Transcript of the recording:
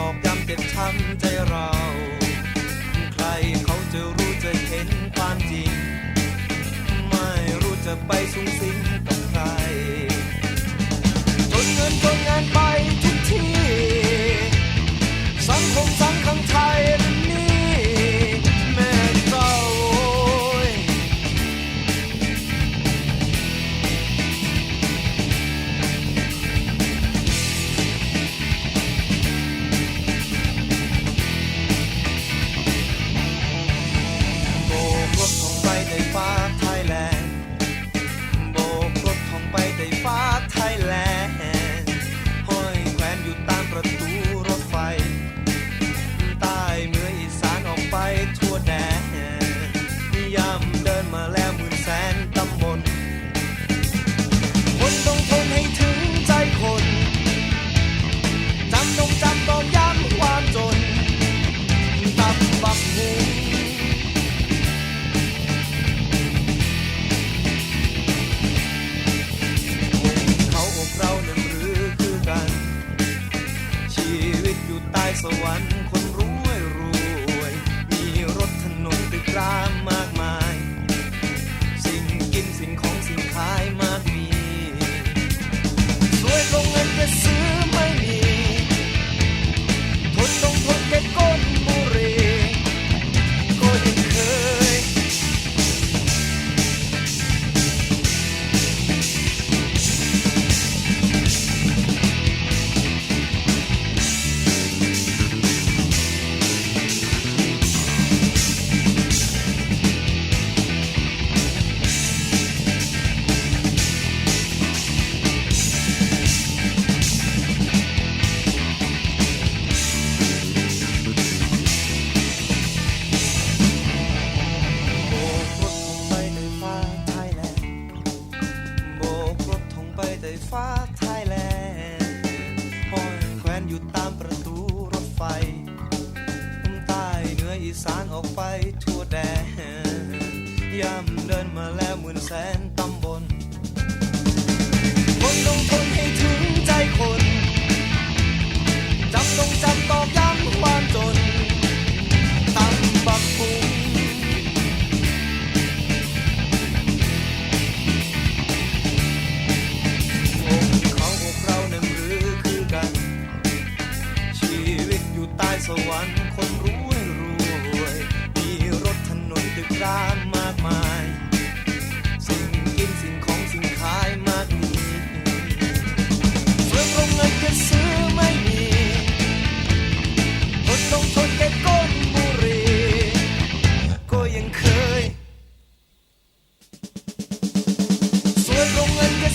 ตอกย้ำเจ็บช้ำใจเรา the one. ใต้ฟ้าไทยแลนด์ห้อยแขวนอยู่ตามประตูรถไฟใต้เหนืออีสานออกไปทั่วแดนย่ำเดินมาแล้วหมื่นแสน ลึกร้างมากมาย สิ่งกินสิ่งของสิ่งขายมากมีเรื่องงเงินก็ซื้อไม่มีทนต้องทนแก่ก้นบุรีก็ยังเคยสวยลงเงินก็